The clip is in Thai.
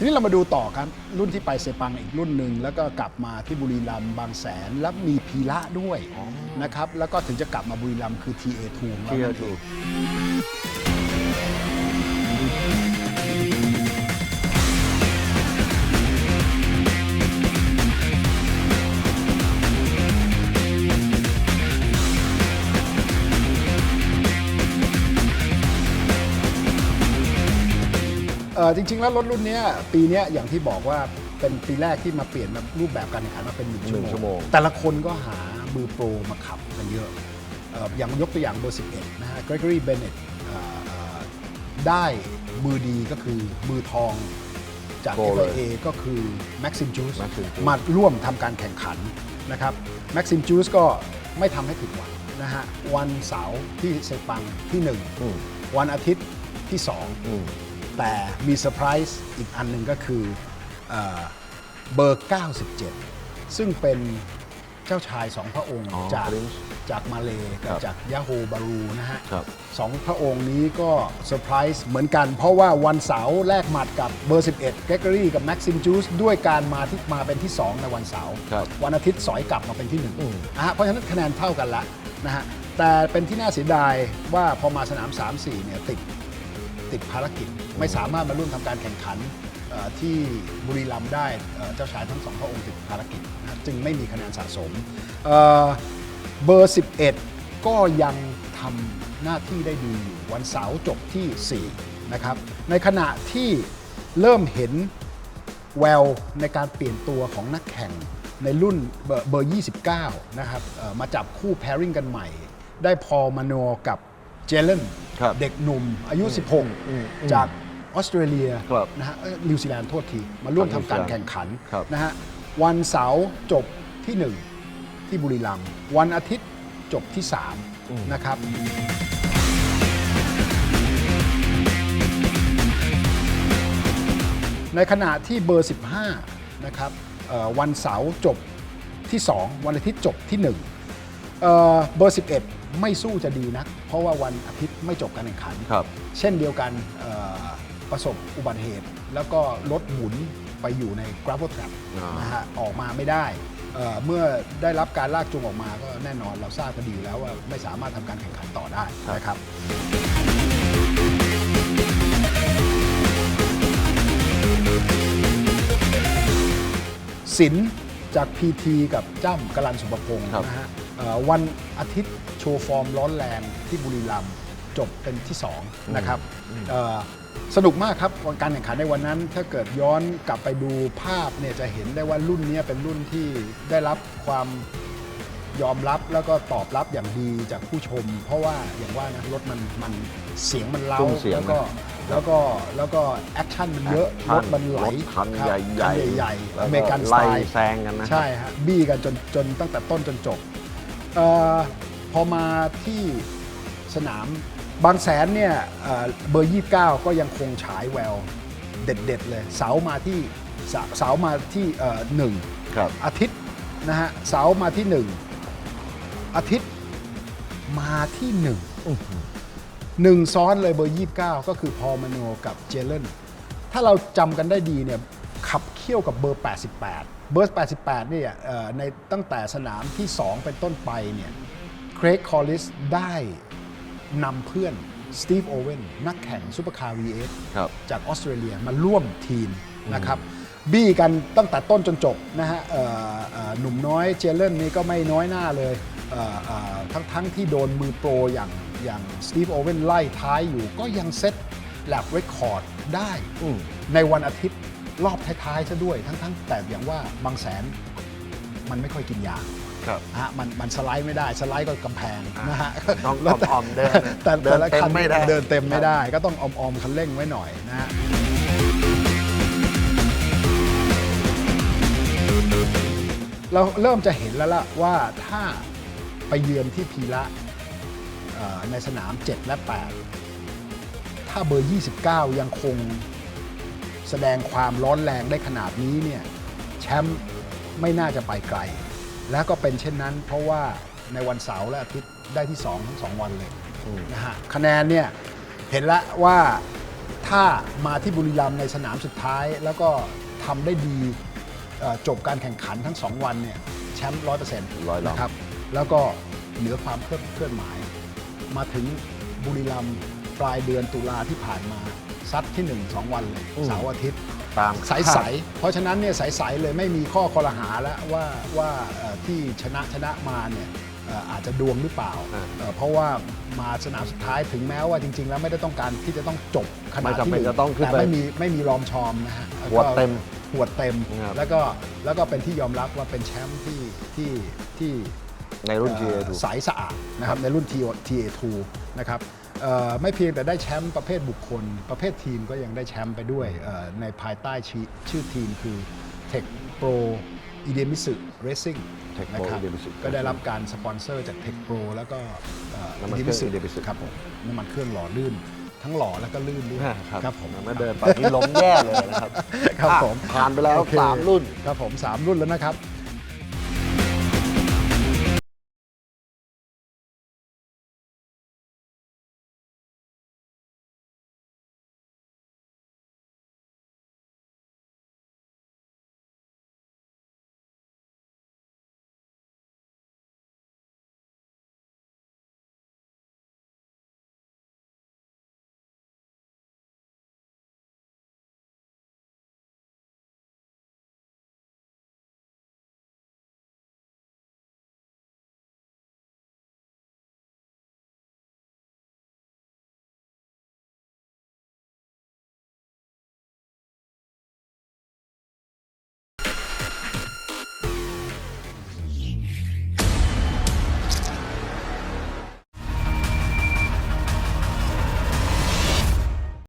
ทีนี้เรามาดูต่อครับรุ่นที่ไปเซปังอีกรุ่นหนึ่งแล้วก็กลับมาที่บุรีรัมย์บางแสนแล้วมีพีระด้วยนะครับแล้วก็ถึงจะกลับมาบุรีรัมย์คือ TA2 ของเราเทียนั่นเอถูง ออจริง ๆ แล้วรถรุ่นเนี้ยปีเนี้ยอย่างที่บอกว่าเป็นปีแรกที่มาเปลี่ยนมารูปแบบการแข่งขันมาเป็นหนึ่งหนึ่งชั่ชั่ววโมโมงงแต่ละคนก็หามือโปรมาขับกันเยอะเอ่ออย่างยกตัวอย่างเบอร์11 นะฮะ Gregory Bennett เอ่อเอ่อได้มือดีก็คือมือทองจากโกเลย FIA ก็คือ Maxim Juice Maxim Juice มาร่วมทำการแข่งขันนะครับ Maxim Juice ก็ไม่ทำให้ผิดหวังนะฮะวันเสาร์ที่เซปังที่ อืม1 วันอาทิตย์ที่ 2 อืม แต่มีเซอร์ไพรส์อีกอันหนึ่งก็คือเอ่อเบอร์ 97 ซึ่งเป็นเจ้าชายสองพระองค์อ๋อจาก Prince จากมาเลกัครับบจากยาโฮบารูนะฮะ ครับ สองพระองค์นี้ก็เซอร์ไพรส์เหมือนกัน เพราะว่าวันเสาร์แลกหมัดกับเบอร์ 11 เกรกอรี่กับแม็กซิมจูสด้วยการมาที่มาเป็นที่ 2 ในวันเสาร์ครับวันอาทิตย์สอยกลับมาเป็นที่1อืม นะฮะเพราะฉะนั้นคะแนนเท่ากันละนะฮะแต่เป็นที่น่าเสียดายว่าพอมาสนาม 3-4เนี่ยติด ติดภารกิจ ไม่สามารถมาร่วมทำการแข่งขันที่บุรีรัมย์ได้เจ้าชายทั้งสองพระองค์ติดภารกิจจึงไม่มีคะแนนสะสมเอ่อเบอร์ 11 ก็ยังทำหน้าที่ได้ดีอยู่วันเสาร์จบที่ 4 นะครับ ในขณะที่เริ่มเห็นแววในการเปลี่ยนตัวของนักแข่งในรุ่นเบอร์เบอร์29 นะครับมาจับคู่ pairing กันใหม่ ได้พอมาโนกับ เจเลนครับเด็กหนุ่มอายุอืม16 จากออสเตรเลียครับนะฮะเอ้ยนิวซีแลนด์โทษที มาร่วมจากทำการนิวซีแลนด์แข่งขันครับ นะฮะวันเสาร์จบที่ 1 ที่บุรีรัมย์วันอาทิตย์จบที่ 3 นะครับ ในขณะที่เบอร์ 15 นะครับเอ่อวันเสาร์จบที่ 2 วันอาทิตย์จบที่ 1 เอ่อเบอร์ 11 ไม่สู้จะดีนัก เพราะว่าวันอาทิตย์ไม่จบการแข่งขัน ครับ เช่นเดียวกันเอ่อประสบอุบัติเหตุ แล้วก็รถหมุนไปอยู่ใน gravel trap อ่าน นะฮะออกมาไม่ได้เอ่อเมื่อได้รับการลากจูงออกมาก็แน่นอนเราทราบกันดีอยู่แล้วว่าไม่สามารถทำการแข่งขันต่อได้นะครับสินจาก PT กับจ้ำกลันสุปพงศ์ครับ นะฮะเอ่อ วันอาทิตย์โชว์ฟอร์มร้อนแรงที่บุรีรัมย์จบเป็นที่2นะครับเอ่อสนุกมากครับการแข่งขันในวันนั้น ถ้าเกิดย้อนกลับไปดูภาพเนี่ยจะเห็นได้ว่ารุ่นนี้เป็นรุ่นที่ได้รับความยอมรับแล้วก็ตอบรับอย่างดีจากผู้ชม เพราะว่าอย่างว่านะรถมันมันเสียงมันเล้าตุ้มเสียงแล้วก็นะแล้วก็แล้วก็แอคชั่นมันเยอะแอคชั่รถมันไหลรถคันครับใหญ่ๆคันใหญ่ๆแล้วอเมริกันสไล่ไตล์แซงกันนะใช่ฮะบี้กันจนจนตั้งแต่ต้นจนจบ เออพอมาที่สนามบางแสนเนี่ยเอ่อเบอร์ 29 ก็ยังคงฉายแววเด็ดๆเลย เสามาที่เสาเสามาที่เอ่อหนึ่ง ครับ อาทิตย์นะฮะเสามาที่หนึ่งอาทิตย์มาที่หนึ่งหนึ่งซ้อนเลยเบอร์ 29 ก็คือพอลมาโนกับเจเลนถ้าเราจำกันได้ดีเนี่ยขับเคี่ยวกับเบอร์ 88 เบอร์88เนี่ยเอ่อในตั้งแต่สนามที่ 2 เป็นต้นไปเนี่ยเครกคอลลิสได้นำเพื่อนสตีฟโอเวนนักแข่งซูเปอร์คาร์ V8 ครับจากออสเตรเลียมาร่วมทีมนะครับบี้กันตั้งแต่ต้นจนจบนะฮะเอ่อเอ่อหนุ่มน้อยเจเลนนี่ก็ไม่น้อยหน้าเลยเอ่อเอ่อทั้งทั้งที่โดนมือโปรอย่างอย่างสตีฟโอเวนไล่ท้ายอยู่ก็ยังเซตแลบเรคคอร์ดได้อืมในวันอาทิตย์ รอบท้ายๆซะด้วยทั้งๆ แต่อย่างว่าบางแสนมันไม่ค่อยกินยาครับนะฮะมันมันสไลด์ไม่ได้สไลด์ก็กำแพงนะฮะต้องแล้วแต่ออมๆเดินแต่เดิแต่นละเต็มคันไม่ได้เดินเต็มไม่ได้ ก็ต้องออมๆคันเร่งไว้หน่อยนะฮะเราเริ่มจะเห็นแล้วล่ะว่าถ้าไปเยือนที่พีระเอ่อในสนาม 7 และ 8 ถ้าเบอร์ 29 ยังคง แสดงความร้อนแรงได้ขนาดนี้เนี่ยแชมป์ไม่น่าจะไปไกล แล้วก็เป็นเช่นนั้น เพราะว่าในวันเสาร์และอาทิตย์ได้ที่2ทั้ง2วันเลยอืมนะฮะคะแนนเนี่ยเห็นแล้วว่าถ้ามาที่บุรีรัมย์ในสนามสุดท้าย แล้วก็ทำได้ดีเอ่อจบการแข่งขันทั้ง 2 วันเนี่ยแชมป์ร้อยเปอร์เซ็นต์ร้อยลำนะครับแล้วก็เหนือความเคลื่อนเคลื่อนหมาย มาถึงบุรีรัมย์ปลายเดือนตุลาที่ผ่านมา ซัดที่ 1 2 วันเลยเสาร์อาทิตย์ตามใสๆเพราะฉะนั้นเนี่ยใสๆเลยไม่มีข้อคอรหาแล้วว่าว่าเอ่อที่ชนะชนะมาเนี่ยเอ่ออาจจะดวงหรือเปล่าอ่าเอ่อเพราะว่ามาสนามสุดท้ายถึงแม้ว่าจริง ๆ แล้วไม่ได้ต้องการที่จะต้องจบขนาดไม่จำที่เป็นหนึ่จะต้องขึ้นแต่ไปไม่มีไม่มีรอมชอมนะฮะแล้วก็หัวเต็มหัวเต็ม ครับ แล้วก็แล้วก็เป็นที่ยอมรับว่าเป็นแชมป์ที่ที่ที่ ในรุ่นเอ่อ GA2 ใสสะอาดนะครับในรุ่น TA2 นะครับเอ่อ ไม่เพียงแต่ได้แชมป์ประเภทบุคคล ประเภททีมก็ยังได้แชมป์ไปด้วยเอ่อในภายใต้ชื่อชื่อทีมคือ Tech Pro i d e m i s u Racing Tech นะ Pro ครับ Idemitsu ก็ได้รับการสปอนเซอร์จาก Tech Pro แล้วก็เอ่อน้ำมันเครื่อง Idemitsu Idemitsu ครับผมน้ำมันเครื่องหล่อลื่นทั้งหล่อแล้วก็ลื่นด้วยครับผมเมื่อเดินไปนี่ล้มแย่เลยนะครับ ครับผมอะผ่านไปแล้วโอเคสามรุ่น ครับผมสามรุ่นแล้วนะครับ